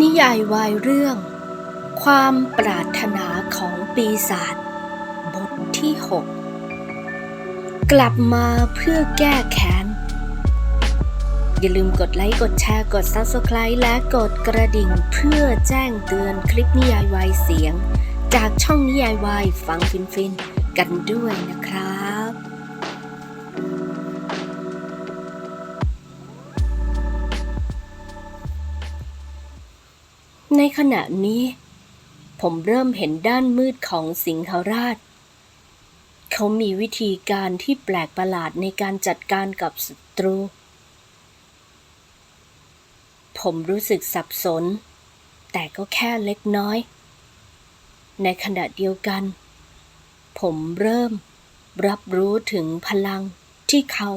นิยายวายเรื่อง ความปรารถนาของปีศาจบทที่ 6 กลับมาเพื่อแก้แค้น อย่าลืมกดไลค์กดแชร์กด Subscribe และกดกระดิ่งเพื่อแจ้งเตือนคลิปนิยายวายเสียง จากช่องนิยายวายฟังฟินฟินๆกันด้วยนะครับ ขณะนี้ ผมเริ่มเห็นด้านมืดของสิงหราช เขามีวิธีการที่แปลกประหลาดในการจัดการกับศัตรู ผมรู้สึกสับสน แต่ก็แค่เล็กน้อย ในขณะเดียวกัน ผมเริ่มรับรู้ถึงพลังที่เขา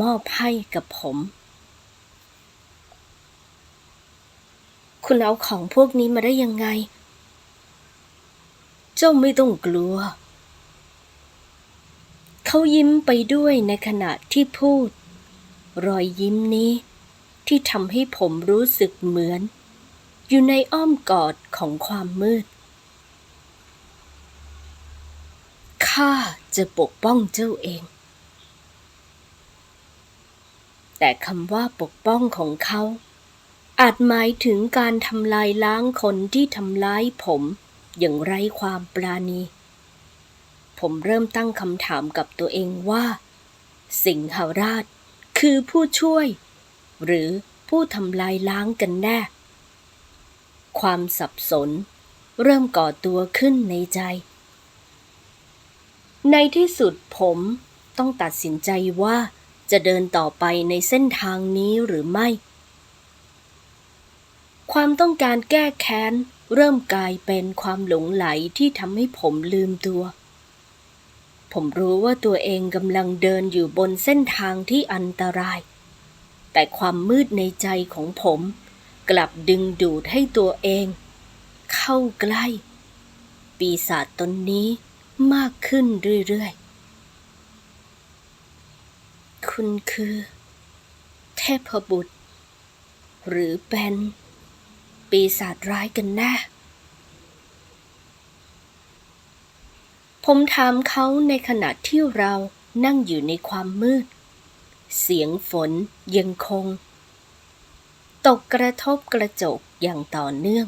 มอบให้กับผม คุณเอาของพวกนี้มาได้ยังไง เจ้าไม่ต้องกลัว เขายิ้มไปด้วยในขณะที่พูด รอยยิ้มนี้ ที่ทำให้ผมรู้สึกเหมือน อยู่ในอ้อมกอดของความมืด ข้าจะปกป้องเจ้าเอง แต่คำว่าปกป้องของเขา อาจหมายถึงการทำลายล้างคนที่ทำร้ายผม อย่างไร้ความปราณี ผมเริ่มตั้งคำถามกับตัวเองว่า สิงหราชคือผู้ช่วย หรือผู้ทำลายล้างกันแน่ ความสับสน เริ่มก่อตัวขึ้นในใจ ในที่สุดผมต้องตัดสินใจว่าจะเดินต่อไปในเส้นทางนี้หรือไม่ ความต้องการแก้แค้น เริ่มกลายเป็นความหลงไหลที่ทำให้ผมลืมตัว ผมรู้ว่าตัวเองกำลังเดินอยู่บนเส้นทางที่อันตราย แต่ความมืดในใจของผมกลับดึงดูดให้ตัวเอง เข้าใกล้ ปีศาจตนนี้มากขึ้นเรื่อยๆ คุณคือ เทพบุตร หรือเป็น ปีศาจร้ายกันแน่ ผมถามเขาในขณะที่เรานั่งอยู่ในความมืด เสียงฝนยังคง ตกกระทบกระจกอย่างต่อเนื่อง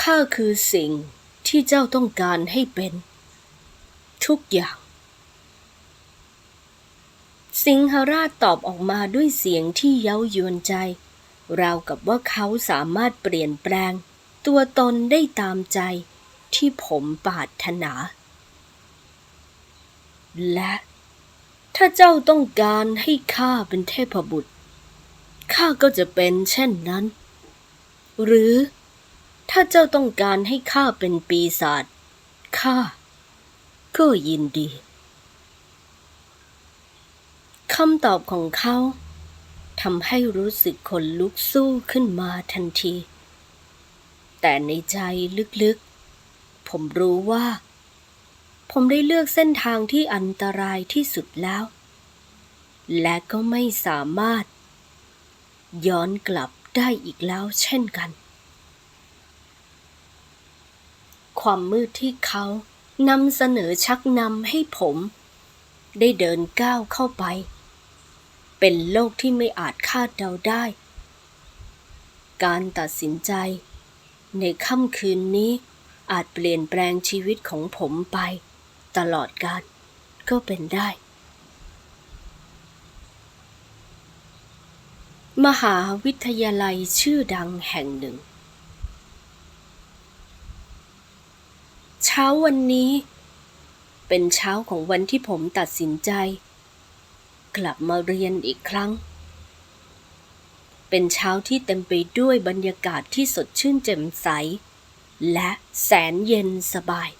ข้าคือสิ่งที่เจ้าต้องการให้เป็น ทุกอย่าง สิงหราชตอบออกมาด้วยเสียงที่เย้ายวนใจ ราวกับว่าเขาสามารถเปลี่ยนแปลง ตัวตนได้ตามใจที่ผมปาถนา และ ถ้าเจ้าต้องการให้ข้าเป็นเทพบุตร ข้าก็จะเป็นเช่นนั้น หรือ ถ้าเจ้าต้องการให้ข้าเป็นปีศาจข้าก็ยินดี คำตอบของเขาทำให้รู้สึกขนลุกสู้ขึ้นมาทันที แต่ในใจลึกๆ ผมรู้ว่า ผมได้เลือกเส้นทางที่อันตรายที่สุดแล้ว และก็ไม่สามารถ ย้อนกลับได้อีกแล้วเช่นกัน ความมืดที่เขานำเสนอชักนำให้ผม ได้เดินก้าวเข้าไป เป็นโลกที่ไม่อาจคาดเดาได้ การตัดสินใจ ในค่ำคืนนี้อาจเปลี่ยนแปลงชีวิตของผมไป ตลอดกาลก็เป็นได้ มหาวิทยาลัยชื่อดังแห่งหนึ่ง เช้าวันนี้ เป็นเช้าของวันที่ผมตัดสินใจ กลับมาเรียนอีกครั้ง เป็นเช้าที่เต็มไปด้วยบรรยากาศที่สดชื่นแจ่มใส และแสนเย็นสบาย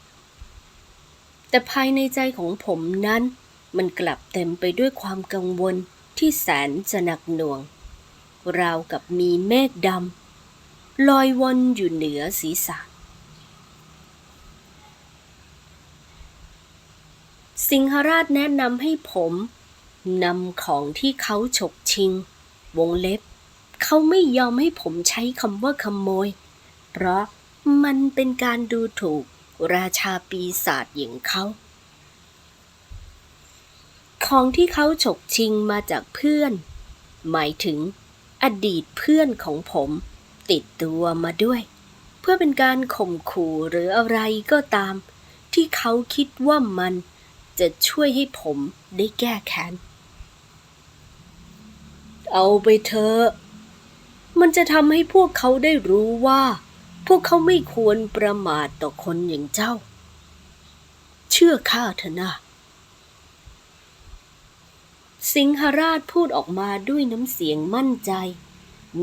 แต่ภายในใจของผมนั้น มันกลับเต็มไปด้วยความกังวลที่แสนจะหนักหน่วง ราวกับมีเมฆดำลอยวนอยู่เหนือศีรษะสิงหราชแนะนำให้ผม นำของที่เขาฉกชิง วงเล็บ เขาไม่ยอมให้ผมใช้คำว่าขโมย เพราะมันเป็นการดูถูกราชาปีศาจอย่างเขา ของที่เขาฉกชิงมาจากเพื่อน หมายถึงอดีตเพื่อนของผมติดตัวมาด้วย เพื่อเป็นการข่มขู่หรืออะไรก็ตาม ที่เขาคิดว่ามันจะช่วยให้ผมได้แก้แค้น เอาไปเถอะมันจะทำให้พวกเขาได้รู้ว่า พวกเขาไม่ควรประมาทต่อคนอย่างเจ้า เชื่อข้าเถอะนะสิงหราชพูดออกมาด้วยน้ำเสียงมั่นใจ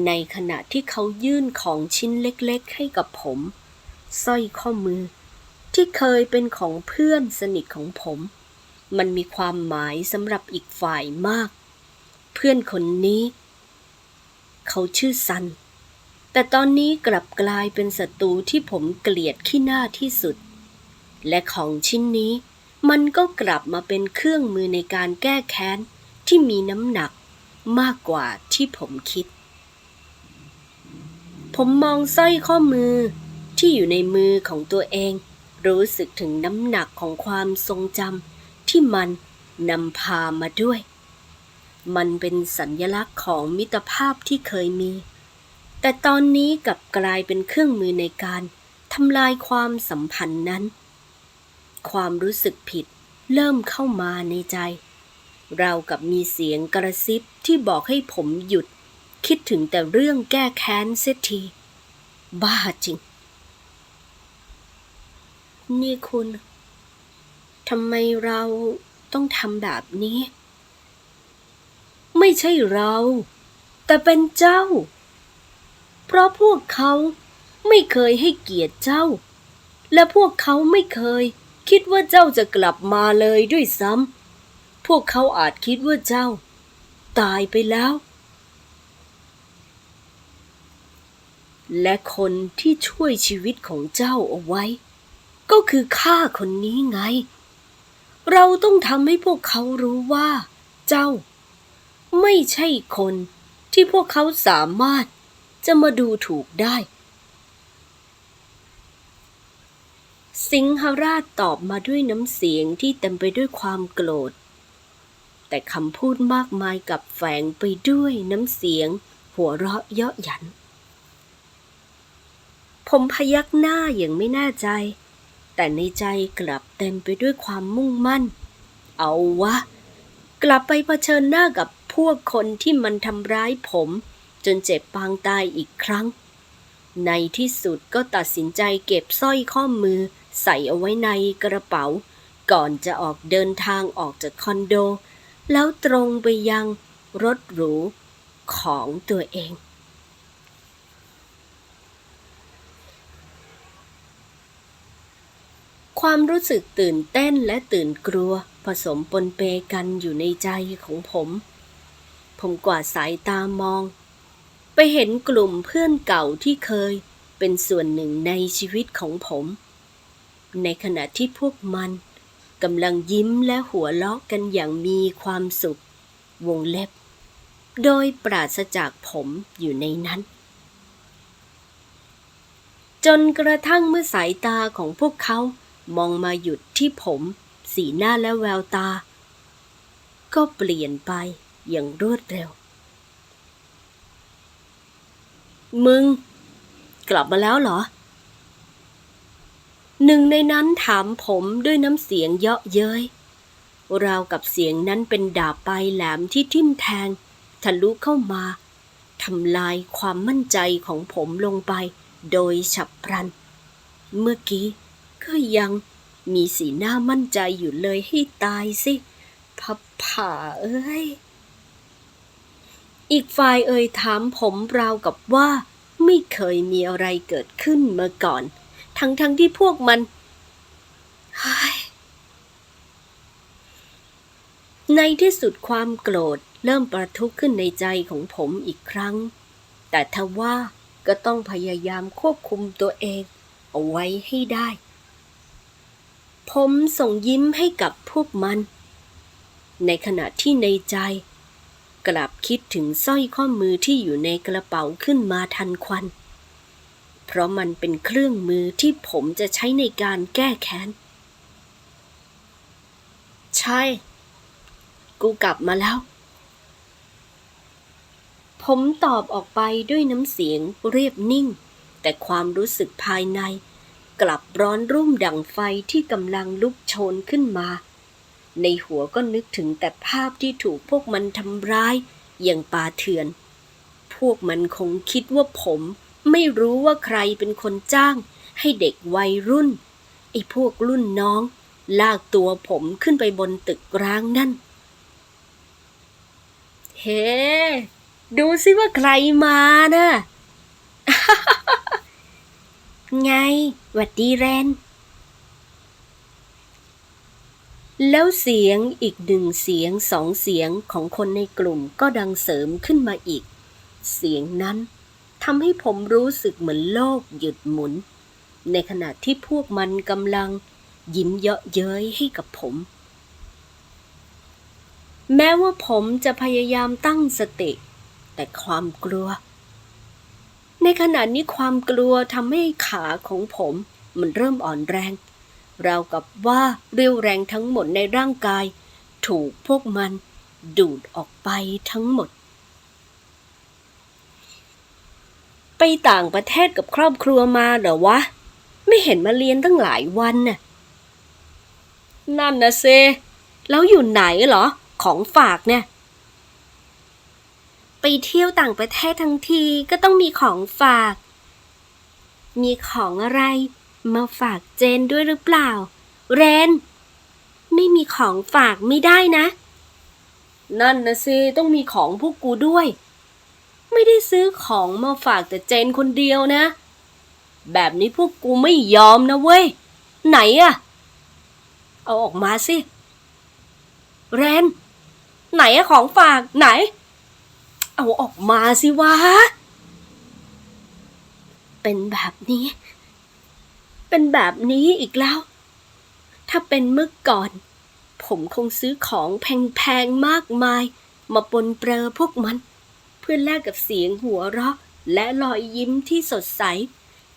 ในขณะที่เขายื่นของชิ้นเล็กๆ ให้กับผมสร้อยข้อมือ ที่เคยเป็นของเพื่อนสนิทของผม มันมีความหมายสำหรับอีกฝ่ายมาก เพื่อนคนนี้ เขาชื่อซัน แต่ตอนนี้กลับกลายเป็นศัตรูที่ผมเกลียดขี้หน้าที่สุด และของชิ้นนี้ มันก็กลับมาเป็นเครื่องมือในการแก้แค้นที่มีน้ำหนักมากกว่าที่ผมคิด ผมมองสร้อยข้อมือที่อยู่ในมือของตัวเอง รู้สึกถึงน้ำหนักของความทรงจำที่มันนำพามาด้วย มันเป็นสัญญลักษณ์ของมิตรภาพที่เคยมี แต่ตอนนี้กลับกลายเป็นเครื่องมือในการทำลายความสัมพันธ์นั้น ความรู้สึกผิดเริ่มเข้ามาในใจ เรากับมีเสียงกระซิบที่บอกให้ผมหยุด คิดถึงแต่เรื่องแก้แค้นเสียที บ้าจริง นี่คุณทำไมเราต้องทำแบบนี้ ไม่ใช่เรา แต่เป็นเจ้า เพราะพวกเขาไม่เคยให้เกียรติเจ้า และพวกเขาไม่เคย คิดว่าเจ้าจะกลับมาเลยด้วยซ้ำพวกเขาอาจคิดว่าเจ้า ตายไปแล้ว และคนที่ช่วยชีวิตของเจ้าเอาไว้ ก็คือข้าคนนี้ไง เราต้องทำให้พวกเขารู้ว่า เจ้า ไม่ใช่คนที่พวกเขาสามารถจะมาดูถูกได้ สิงหราชตอบมาด้วยน้ำเสียงที่เต็มไปด้วยความโกรธ แต่คำพูดมากมายกับแฝงไปด้วยน้ำเสียง หัวเราะเยาะหยัน ผมพยักหน้าอย่างไม่แน่ใจ แต่ในใจกลับเต็มไปด้วยความมุ่งมั่น เอาวะ กลับไปเผชิญหน้ากับ พวกคนที่มันทำร้ายผม จนเจ็บปางตายอีกครั้ง ในที่สุดก็ตัดสินใจเก็บสร้อยข้อมือใส่เอาไว้ในกระเป๋า ก่อนจะออกเดินทางออกจากคอนโด แล้วตรงไปยังรถหรูของตัวเอง ความรู้สึกตื่นเต้นและตื่นกลัวผสมปนเปกันอยู่ในใจของผม ผมกวาดสายตามอง ไปเห็นกลุ่มเพื่อนเก่าที่เคยเป็นส่วนหนึ่งในชีวิตของผม ในขณะที่พวกมันกำลังยิ้มและหัวเราะกันอย่างมีความสุข วงเล็บ โดยปราศจากผมอยู่ในนั้น จนกระทั่งเมื่อสายตาของพวกเขามองมาหยุดที่ผม สีหน้าและแววตา ก็เปลี่ยนไป อย่างรวดเร็ว มึง กลับมาแล้วเหรอ หนึ่งในนั้นถามผมด้วยน้ำเสียงเยาะเย้ยราวกับเสียงนั้นเป็นดาบปลายแหลมที่ทิ่มแทง ทะลุเข้ามาทำลายความมั่นใจของผมลงไป โดยฉับพลัน เมื่อกี้ก็ยังมีสีหน้ามั่นใจอยู่เลยให้ตายสิพับผ่าเอ้ย อีกฝ่ายเอ่ยถามผมราวกับว่า ไม่เคยมีอะไรเกิดขึ้นมาก่อน ทั้งๆทที่พวกมันในที่สุดความโกรธเริ่มประทุขึ้นในใจของผมอีกครั้ง แต่ทว่าก็ต้องพยายามควบคุมตัวเอง เอาไว้ให้ได้ ผมส่งยิ้มให้กับพวกมัน ในขณะที่ในใจ กลับคิดถึงสร้อยข้อมือที่อยู่ในกระเป๋าขึ้นมาทันควัน เพราะมันเป็นเครื่องมือที่ผมจะใช้ในการแก้แค้น ใช่ กูกลับมาแล้ว ผมตอบออกไปด้วยน้ำเสียงเรียบนิ่ง แต่ความรู้สึกภายใน กลับร้อนรุ่มดั่งไฟที่กำลังลุกโชนขึ้นมา ในหัวก็นึกถึงแต่ภาพที่ถูกพวกมันทำร้ายอย่างป่าเถื่อน พวกมันคงคิดว่าผมไม่รู้ว่าใครเป็นคนจ้าง ให้เด็กวัยรุ่น ไอ้พวกรุ่นน้อง ลากตัวผมขึ้นไปบนตึกร้างนั่น เฮ้ดูสิว่าใครมานะ ไงหวัดดีแรน แล้วเสียงอีกหนึ่งเสียงสองเสียงของคนในกลุ่มก็ดังเสริมขึ้นมาอีก เสียงนั้นทำให้ผมรู้สึกเหมือนโลกหยุดหมุน ในขณะที่พวกมันกำลังยิ้มเยาะเย้ยให้กับผม แม้ว่าผมจะพยายามตั้งสติ แต่ความกลัว ในขณะนี้ความกลัวทำให้ขาของผมมันเริ่มอ่อนแรง ราวกับว่าเรี่ยวแรงทั้งหมดในร่างกาย ถูกพวกมันดูดออกไปทั้งหมด ไปต่างประเทศกับครอบครัวมาเหรอวะ ไม่เห็นมาเรียนตั้งหลายวันน่ะ นั่นนะเซ แล้วอยู่ไหนเหรอ ของฝากเนี่ย ไปเที่ยวต่างประเทศทั้งทีก็ต้องมีของฝาก มีของอะไร มาฝากเจนด้วยหรือเปล่า เรน ไม่มีของฝากไม่ได้นะ นั่นนะสิต้องมีของพวกกูด้วย ไม่ได้ซื้อของมาฝากแต่เจนคนเดียวนะ แบบนี้พวกกูไม่ยอมนะเว้ย ไหนอะเอาออกมาสิ เรน ไหนอะของฝากไหน เอาออกมาสิวะเป็นแบบนี้ เป็นแบบนี้อีกแล้ว ถ้าเป็นเมื่อก่อน ผมคงซื้อของแพงๆมากมาย มาปนเปื้อพวกมัน เพื่อแลกกับเสียงหัวเราะ และรอยยิ้มที่สดใส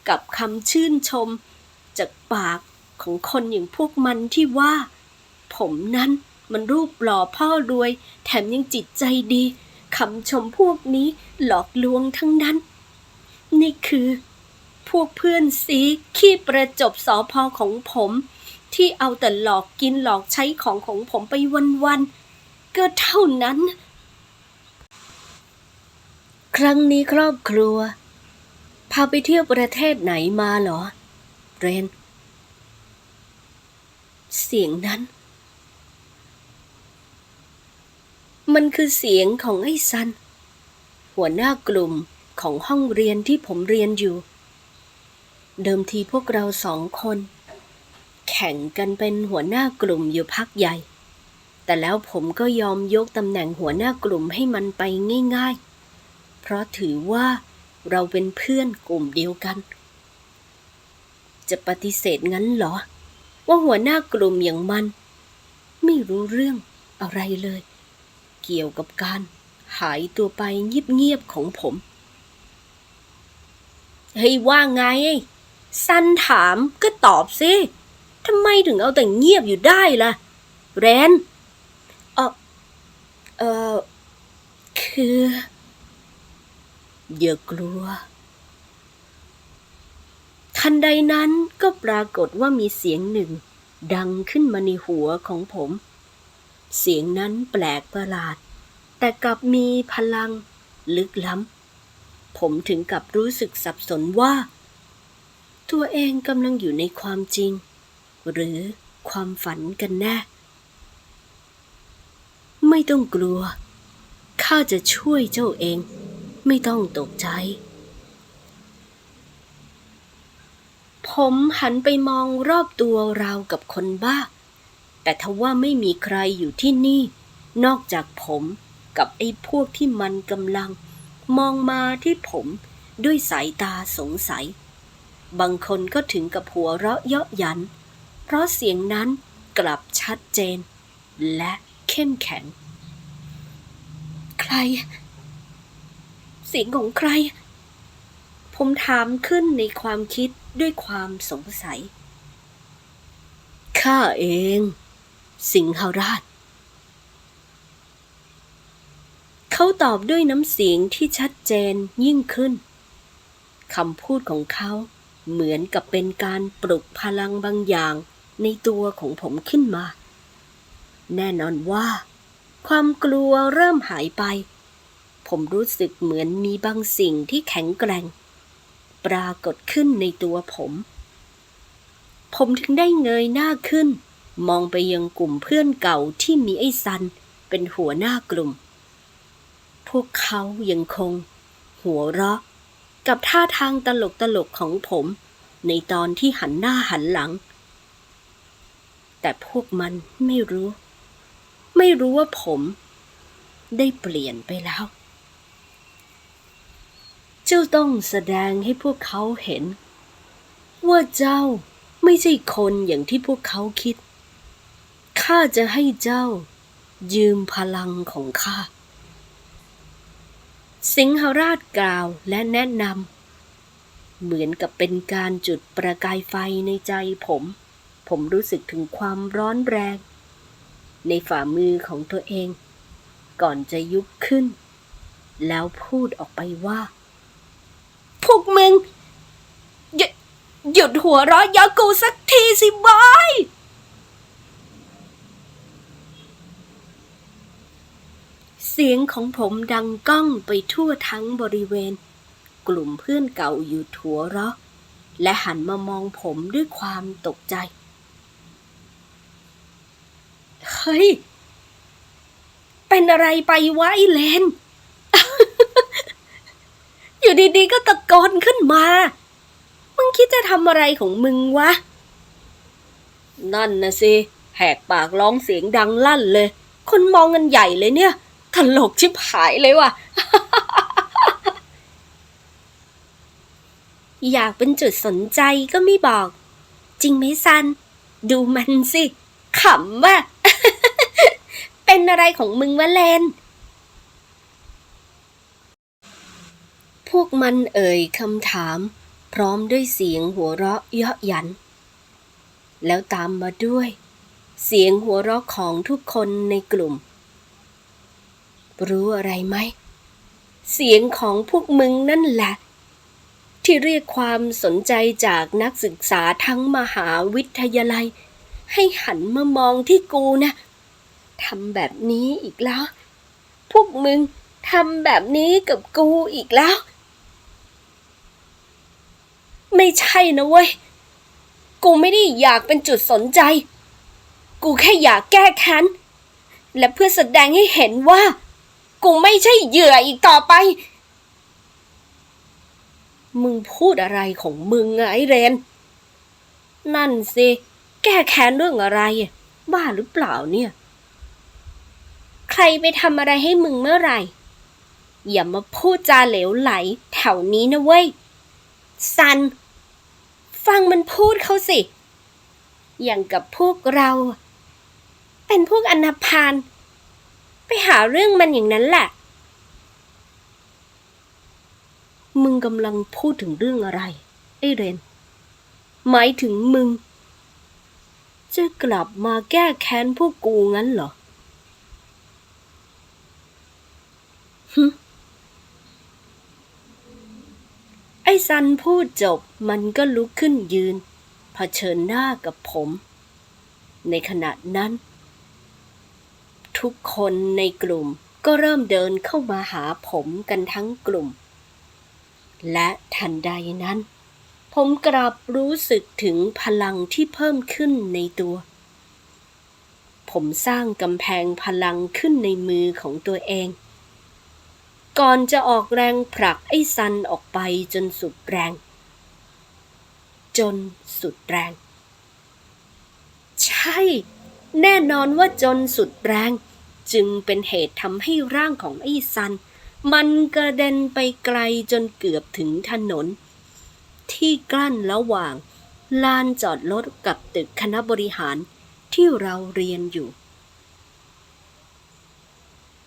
กับคำชื่นชม จากปากของคนอย่างพวกมันที่ว่า ผมนั้นมันรูปหล่อพ่อรวย แถมยังจิตใจดีคำชมพวกนี้หลอกลวงทั้งนั้น นี่คือ พวกเพื่อนซีขี้ประจบสอพอของผม ที่เอาแต่หลอกกินหลอกใช้ของของผมไปวันๆก็เท่านั้น ครั้งนี้ครอบครัว พาไปเที่ยวประเทศไหนมาเหรอ เรน เสียงนั้น มันคือเสียงของไอ้ซัน หัวหน้ากลุ่มของห้องเรียนที่ผมเรียนอยู่ เดิมทีพวกเราสองคน แข่งกันเป็นหัวหน้ากลุ่มอยู่พักใหญ่ แต่แล้วผมก็ยอมยกตำแหน่งหัวหน้ากลุ่มให้มันไปง่าย ๆ เพราะถือว่าเราเป็นเพื่อนกลุ่มเดียวกัน จะปฏิเสธงั้นเหรอ ว่าหัวหน้ากลุ่มอย่างมัน ไม่รู้เรื่องอะไรเลย เกี่ยวกับการหายตัวไปเงียบๆของผม เฮ้ยว่าไง สั้นถามก็ตอบสิทำไมถึงเอาแต่เงียบอยู่ได้ล่ะ แรนเออเออคืออย่ากลัว ทันใดนั้นก็ปรากฏว่ามีเสียงหนึ่ง ดังขึ้นมาในหัวของผม เสียงนั้นแปลกประหลาด แต่กลับมีพลังลึกล้ำผมถึงกับรู้สึกสับสนว่า ตัวเองกำลังอยู่ในความจริง หรือความฝันกันแน่ ไม่ต้องกลัว ข้าจะช่วยเจ้าเอง ไม่ต้องตกใจ ผมหันไปมองรอบตัวราวกับคนบ้า แต่ทว่าไม่มีใครอยู่ที่นี่ นอกจากผมกับไอ้พวกที่มันกำลัง มองมาที่ผมด้วยสายตาสงสัย บางคนก็ถึงกับหัวเราะเยาะยัน เพราะเสียงนั้นกลับชัดเจน และเข้มแข็ง ใคร เสียงของใคร ผมถามขึ้นในความคิดด้วยความสงสัย ข้าเอง สิงหราช เขาตอบด้วยน้ำเสียงที่ชัดเจนยิ่งขึ้นคำพูดของเขา เหมือนกับเป็นการปลุกพลังบางอย่างในตัวของผมขึ้นมา แน่นอนว่า ความกลัวเริ่มหายไป ผมรู้สึกเหมือนมีบางสิ่งที่แข็งแกร่ง ปรากฏขึ้นในตัวผม ผมถึงได้เงยหน้าขึ้น มองไปยังกลุ่มเพื่อนเก่าที่มีไอ้ซันเป็นหัวหน้ากลุ่ม พวกเขายังคง หัวเราะ กับท่าทางตลกตลกของผม ในตอนที่หันหน้าหันหลัง แต่พวกมันไม่รู้ ไม่รู้ว่าผม ได้เปลี่ยนไปแล้ว เจ้าต้องแสดงให้พวกเขาเห็น ว่าเจ้าไม่ใช่คนอย่างที่พวกเขาคิด ข้าจะให้เจ้า ยืมพลังของข้า สิงหราชกล่าวและแนะนำเหมือนกับเป็นการจุดประกายไฟในใจผม ผมรู้สึกถึงความร้อนแรง ในฝ่ามือของตัวเอง ก่อนจะยุบขึ้น แล้วพูดออกไปว่า พวกมึง หยุดหยุดหัวเราะเยาะกูสักทีสิบอย เสียงของผมดังก้องไปทั่วทั้งบริเวณ กลุ่มเพื่อนเก่าอยู่ถัวเราะและหันมามองผมด้วยความตกใจ เฮ้ย เป็นอะไรไปวะไอ้เลน อยู่ดีๆก็ตะโกนขึ้นมา มึงคิดจะทำอะไรของมึงวะ นั่นนะสิ แหกปากร้องเสียงดังลั่นเลย คนมองกันใหญ่เลยเนี่ย ลกชิบหายเลยว่ะ อยากเป็นจุดสนใจก็ไม่บอก จริงไหมซัน ดูมันสิขำว่ะ เป็นอะไรของมึงวะเลน พวกมันเอ่ยคำถาม พร้อมด้วยเสียงหัวเราะเยาะหยัน แล้วตามมาด้วย เสียงหัวเราะของทุกคนในกลุ่ม รู้อะไรไหม เสียงของพวกมึงนั่นแหละ ที่เรียกความสนใจจากนักศึกษาทั้งมหาวิทยาลัย ให้หันมามองที่กูนะทำแบบนี้อีกแล้ว พวกมึงทำแบบนี้กับกูอีกแล้ว ไม่ใช่นะเว้ย กูไม่ได้อยากเป็นจุดสนใจ กูแค่อยากแก้แค้นและเพื่อแสดงให้เห็นว่า กูไม่ใช่เหยื่ออีกต่อไป มึงพูดอะไรของมึงอะไอ้เรน นั่นสิ แก้แค้นเรื่องอะไร บ้าหรือเปล่าเนี่ย ใครไปทำอะไรให้มึงเมื่อไหร่ อย่ามาพูดจาเหลวไหลแถวนี้นะเว้ย ซัน ฟังมันพูดเขาสิ อย่างกับพวกเรา เป็นพวกอนาพาน ไปหาเรื่องมันอย่างนั้นแหละ มึงกำลังพูดถึงเรื่องอะไร ไอ้เรน หมายถึงมึง จะกลับมาแก้แค้นพวกกูงั้นเหรอฮึไอ้ซันพูดจบมันก็ลุกขึ้นยืนเผชิญหน้ากับผม ในขณะนั้น ทุกคนในกลุ่มก็เริ่มเดินเข้ามาหาผมกันทั้งกลุ่ม และทันใดนั้น ผมกลับรู้สึกถึงพลังที่เพิ่มขึ้นในตัว ผมสร้างกำแพงพลังขึ้นในมือของตัวเอง ก่อนจะออกแรงผลักไอ้ซันออกไปจนสุดแรง จนสุดแรง ใช่ แน่นอนว่าจนสุดแรง จึงเป็นเหตุทำให้ร่างของไอ้ซัน มันกระเด็นไปไกลจนเกือบถึงถนน ที่กลั้นระหว่าง ลานจอดรถกับตึกคณะบริหารที่เราเรียนอยู่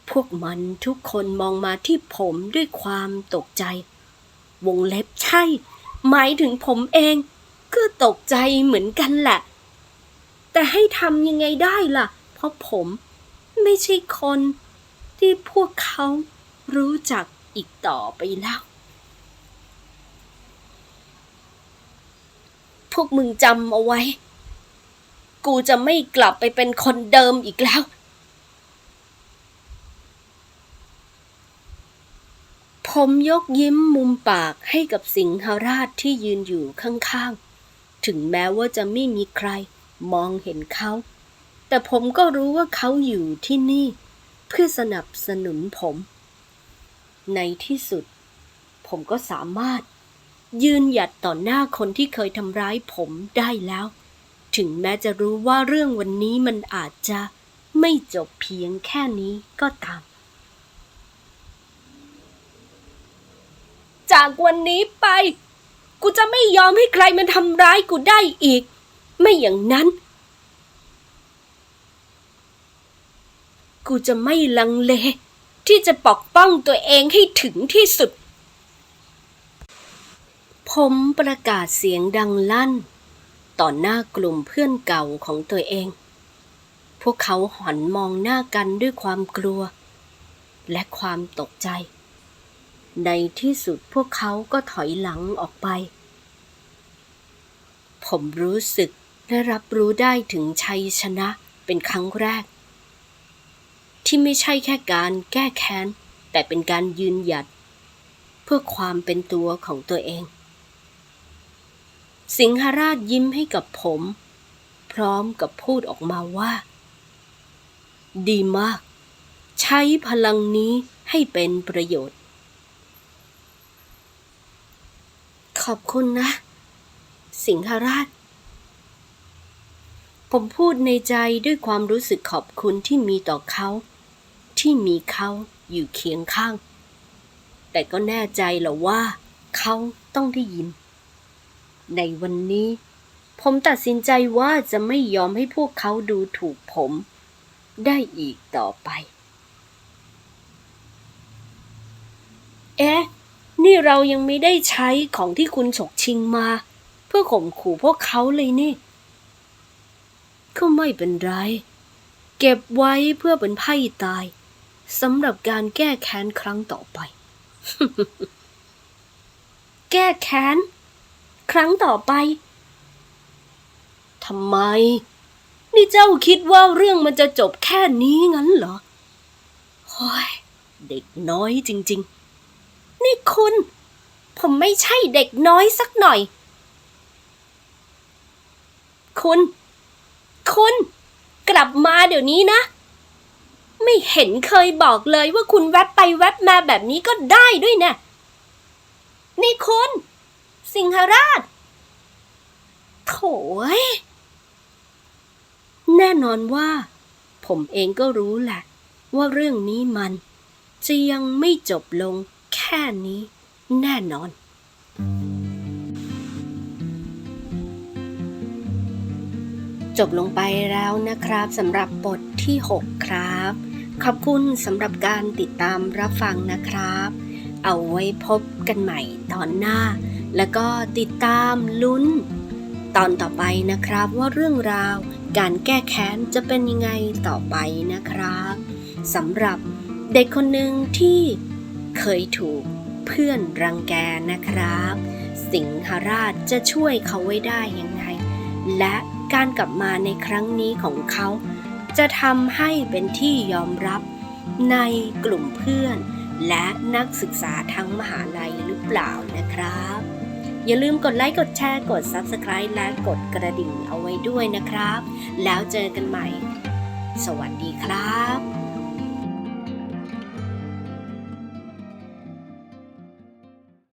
พวกมันทุกคนมองมาที่ผมด้วยความตกใจ วงเล็บใช่ หมายถึงผมเอง ก็ตกใจเหมือนกันแหละ แต่ให้ทำยังไงได้ล่ะ เพราะผม ไม่ใช่คนที่พวกเขารู้จักอีกต่อไปแล้ว พวกมึงจำเอาไว้ กูจะไม่กลับไปเป็นคนเดิมอีกแล้ว ผมยกยิ้มมุมปากให้กับสิงหราชที่ยืนอยู่ข้างๆ ถึงแม้ว่าจะไม่มีใครมองเห็นเขา แต่ผมก็รู้ว่าเขาอยู่ที่นี่ เพื่อสนับสนุนผม ในที่สุด ผมก็สามารถ ยืนหยัดต่อหน้าคนที่เคยทำร้ายผมได้แล้ว ถึงแม้จะรู้ว่าเรื่องวันนี้มันอาจจะไม่จบเพียงแค่นี้ก็ตาม จากวันนี้ไป กูจะไม่ยอมให้ใครมันทำร้ายกูได้อีก ไม่อย่างนั้น กูจะไม่ลังเล ที่จะปกป้องตัวเองให้ถึงที่สุด ผมประกาศเสียงดังลั่น ต่อหน้ากลุ่มเพื่อนเก่าของตัวเอง พวกเขาหันมองหน้ากันด้วยความกลัว และความตกใจ ในที่สุดพวกเขาก็ถอยหลังออกไป ผมรู้สึกและรับรู้ได้ถึงชัยชนะเป็นครั้งแรก ที่ไม่ใช่แค่การแก้แค้น แต่เป็นการยืนหยัด เพื่อความเป็นตัวของตัวเอง สิงหราชยิ้มให้กับผม พร้อมกับพูดออกมาว่า ดีมาก ใช้พลังนี้ให้เป็นประโยชน์ ขอบคุณนะ สิงหราชผมพูดในใจด้วยความรู้สึกขอบคุณที่มีต่อเขา ที่มีเขาอยู่เคียงข้าง แต่ก็แน่ใจแหละว่า เขาต้องได้ยิน ในวันนี้ ผมตัดสินใจว่าจะไม่ยอมให้พวกเขาดูถูกผม ได้อีกต่อไป เอ๊ะ นี่เรายังไม่ได้ใช้ของที่คุณฉกชิงมา เพื่อข่มขู่พวกเขาเลยนี่ ก็ไม่เป็นไร เก็บไว้เพื่อเป็นไพ่ตาย สำหรับการแก้แค้นครั้งต่อไป แก้แค้น ครั้งต่อไปทำไม นี่เจ้าคิดว่าเรื่องมันจะจบแค่นี้งั้นเหรอโอ้ยเด็กน้อยจริง ๆ นี่คุณ ผมไม่ใช่เด็กน้อยสักหน่อย คุณ คุณ กลับมาเดี๋ยวนี้นะ ไม่เห็นเคยบอกเลยว่าคุณแวบไปแวบมาแบบนี้ก็ได้ด้วยนะ นี่คุณ สิงหราช โถยแน่นอนว่า ผมเองก็รู้แหละ ว่าเรื่องนี้มันจะยังไม่จบลงแค่นี้แน่นอน จบลงไปแล้วนะครับสำหรับบทที่ 6 ครับ ขอบคุณสำหรับการติดตามรับฟังนะครับ เอาไว้พบกันใหม่ตอนหน้า แล้วก็ติดตามลุ้น ตอนต่อไปนะครับว่าเรื่องราวการแก้แค้นจะเป็นยังไงต่อไปนะครับสำหรับเด็กคนหนึ่งที่เคยถูกเพื่อนรังแกนะครับ สิงหราชจะช่วยเขาไว้ได้ยังไง และการกลับมาในครั้งนี้ของเขา จะทำให้เป็นที่ยอมรับในกลุ่มเพื่อน และนักศึกษาทั้งมหาลัยหรือเปล่านะครับ อย่าลืมกดไลค์กดแชร์กด Subscribe และกดกระดิ่งเอาไว้ด้วยนะครับ แล้วเจอกันใหม่ สวัสดีครับ